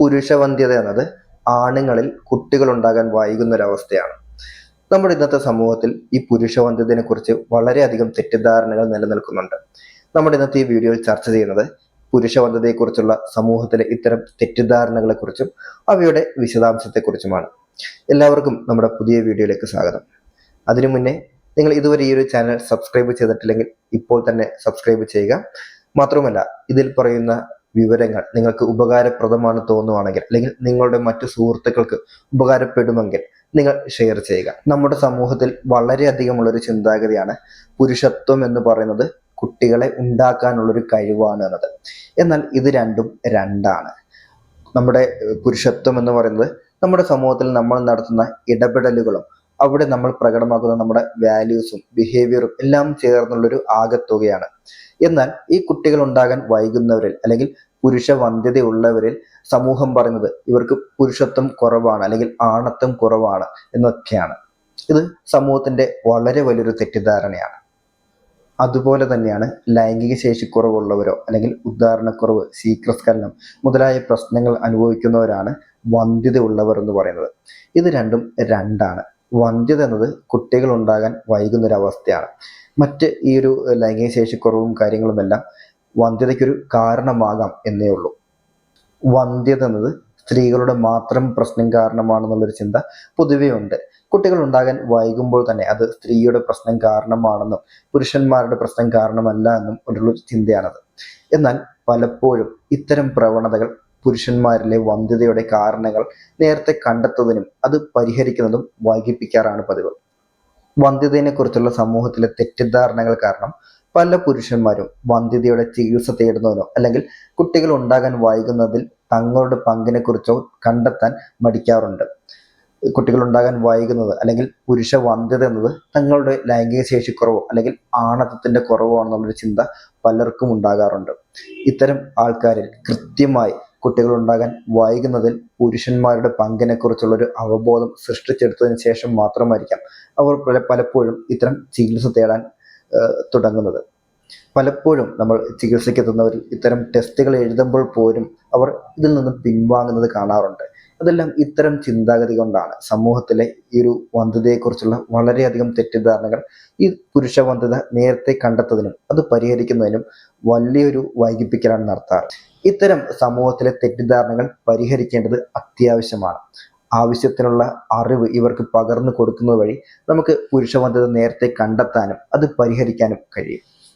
പുരുഷവന്ധ്യത എന്നത് ആണുങ്ങളിൽ കുട്ടികൾ ഉണ്ടാകാൻ വൈകുന്ന ഒരവസ്ഥയാണ് നമ്മുടെ ഇന്നത്തെ സമൂഹത്തിൽ ഈ പുരുഷവന്ധ്യതയെ കുറിച്ച് വളരെയധികം തെറ്റിദ്ധാരണകൾ നിലനിൽക്കുന്നുണ്ട്. നമ്മുടെ ഇന്നത്തെ ഈ വീഡിയോയിൽ ചർച്ച ചെയ്യുന്നത് പുരുഷവന്ധ്യതയെക്കുറിച്ചുള്ള സമൂഹത്തിലെ ഇത്തരം തെറ്റിദ്ധാരണകളെക്കുറിച്ചും അവയുടെ വിശദാംശത്തെക്കുറിച്ചുമാണ്. എല്ലാവർക്കും നമ്മുടെ പുതിയ വീഡിയോയിലേക്ക് സ്വാഗതം. അതിനു മുന്നേ നിങ്ങൾ ഇതുവരെ ഈ ഒരു ചാനൽ സബ്സ്ക്രൈബ് ചെയ്തിട്ടില്ലെങ്കിൽ ഇപ്പോൾ തന്നെ സബ്സ്ക്രൈബ് ചെയ്യുക. മാത്രമല്ല ഇതിൽ പറയുന്ന വിവരങ്ങൾ നിങ്ങൾക്ക് ഉപകാരപ്രദമാണ് തോന്നുവാണെങ്കിൽ അല്ലെങ്കിൽ നിങ്ങളുടെ മറ്റു സുഹൃത്തുക്കൾക്ക് ഉപകാരപ്പെടുമെങ്കിൽ നിങ്ങൾ ഷെയർ ചെയ്യുക. നമ്മുടെ സമൂഹത്തിൽ വളരെയധികമുള്ള ഒരു ചിന്താഗതിയാണ് പുരുഷത്വം എന്ന് പറയുന്നത് കുട്ടികളെ ഉണ്ടാക്കാനുള്ളൊരു കഴിവാണ് എന്നത്. എന്നാൽ ഇത് രണ്ടും രണ്ടാണ്. നമ്മുടെ പുരുഷത്വം എന്ന് പറയുന്നത് നമ്മുടെ സമൂഹത്തിൽ നമ്മൾ നടത്തുന്ന ഇടപെടലുകളും അവിടെ നമ്മൾ പ്രകടമാക്കുന്ന നമ്മുടെ വാല്യൂസും ബിഹേവിയറും എല്ലാം ചേർന്നുള്ളൊരു ആകത്തുകയാണ്. എന്നാൽ ഈ കുട്ടികൾ ഉണ്ടാകാൻ വൈകുന്നവരിൽ അല്ലെങ്കിൽ പുരുഷ വന്ധ്യതയുള്ളവരിൽ സമൂഹം പറയുന്നത് ഇവർക്ക് പുരുഷത്വം കുറവാണ് അല്ലെങ്കിൽ ആണത്വം കുറവാണ് എന്നൊക്കെയാണ്. ഇത് സമൂഹത്തിന്റെ വളരെ വലിയൊരു തെറ്റിദ്ധാരണയാണ്. അതുപോലെ തന്നെയാണ് ലൈംഗിക ശേഷി കുറവുള്ളവരോ അല്ലെങ്കിൽ ഉദാഹരണക്കുറവ് ശീഘ്രസ്ഖലനം മുതലായ പ്രശ്നങ്ങൾ അനുഭവിക്കുന്നവരാണ് വന്ധ്യത ഉള്ളവർ എന്ന് പറയുന്നത്. ഇത് രണ്ടും രണ്ടാണ്. വന്ധ്യത എന്നത് കുട്ടികൾ ഉണ്ടാകാൻ വൈകുന്ന ഒരു അവസ്ഥയാണ് മറ്റ് ഈ ഒരു ലൈംഗിക ശേഷിക്കുറവും കാര്യങ്ങളുമെല്ലാം വന്ധ്യതയ്ക്കൊരു കാരണമാകാം എന്നേ ഉള്ളൂ. വന്ധ്യത എന്നത് സ്ത്രീകളുടെ മാത്രം പ്രശ്നം കാരണമാണെന്നുള്ളൊരു ചിന്ത പൊതുവേ ഉണ്ട്. കുട്ടികൾ ഉണ്ടാകാൻ വൈകുമ്പോൾ തന്നെ അത് സ്ത്രീയുടെ പ്രശ്നം കാരണമാണെന്നും പുരുഷന്മാരുടെ പ്രശ്നം കാരണമല്ല എന്നും ഒരു ചിന്തയാണത്. എന്നാൽ പലപ്പോഴും ഇത്തരം പ്രവണതകൾ പുരുഷന്മാരിലെ വന്ധ്യതയുടെ കാരണങ്ങൾ നേരത്തെ കണ്ടെത്തുന്നതിനും അത് പരിഹരിക്കുന്നതും വൈകിപ്പിക്കാറാണ് പതിവ്. വന്ധ്യതയെ കുറിച്ചുള്ള സമൂഹത്തിലെ തെറ്റിദ്ധാരണകൾ കാരണം പല പുരുഷന്മാരും വന്ധ്യതയുടെ ചികിത്സ തേടുന്നതിനോ അല്ലെങ്കിൽ കുട്ടികൾ ഉണ്ടാകാൻ വൈകുന്നതിൽ തങ്ങളുടെ പങ്കിനെ കുറിച്ചോ കണ്ടെത്താൻ മടിക്കാറുണ്ട്. കുട്ടികൾ ഉണ്ടാകാൻ വൈകുന്നത് അല്ലെങ്കിൽ പുരുഷ വന്ധ്യത എന്നത് തങ്ങളുടെ ലൈംഗിക ശേഷിക്കുറവോ അല്ലെങ്കിൽ ആണത്വത്തിന്റെ കുറവോ ആണെന്നുള്ളൊരു ചിന്ത പലർക്കും ഉണ്ടാകാറുണ്ട്. ഇത്തരം ആൾക്കാരിൽ കൃത്യമായി കുട്ടികൾ ഉണ്ടാകാൻ വൈകുന്നതിൽ പുരുഷന്മാരുടെ പങ്കിനെ കുറിച്ചുള്ളൊരു അവബോധം സൃഷ്ടിച്ചെടുത്തതിന് ശേഷം മാത്രമായിരിക്കാം അവർ പല- പലപ്പോഴും ഇത്തരം ചികിത്സ തേടാൻ തുടങ്ങുന്നത്. പലപ്പോഴും നമ്മൾ ചികിത്സയ്ക്കെത്തുന്നവരിൽ ഇത്തരം ടെസ്റ്റുകൾ എഴുതുമ്പോൾ പോലും അവർ ഇതിൽ നിന്നും പിൻവാങ്ങുന്നത് കാണാറുണ്ട്. അതെല്ലാം ഇത്തരം ചിന്താഗതി കൊണ്ടാണ്. സമൂഹത്തിലെ ഈ ഒരു വന്ധ്യതയെക്കുറിച്ചുള്ള വളരെയധികം തെറ്റിദ്ധാരണകൾ ഈ പുരുഷ വന്ധ്യത നേരത്തെ കണ്ടെത്തുന്നതിനും അത് പരിഹരിക്കുന്നതിനും വലിയൊരു വൈകിപ്പിക്കലാണ് നടത്താറ്. ഇത്തരം സമൂഹത്തിലെ തെറ്റിദ്ധാരണകൾ പരിഹരിക്കേണ്ടത് അത്യാവശ്യമാണ്. ആവശ്യത്തിനുള്ള അറിവ് ഇവർക്ക് പകർന്നു കൊടുക്കുന്നത് വഴി നമുക്ക് പുരുഷബന്ധത നേരത്തെ കണ്ടെത്താനും അത് പരിഹരിക്കാനും കഴിയും.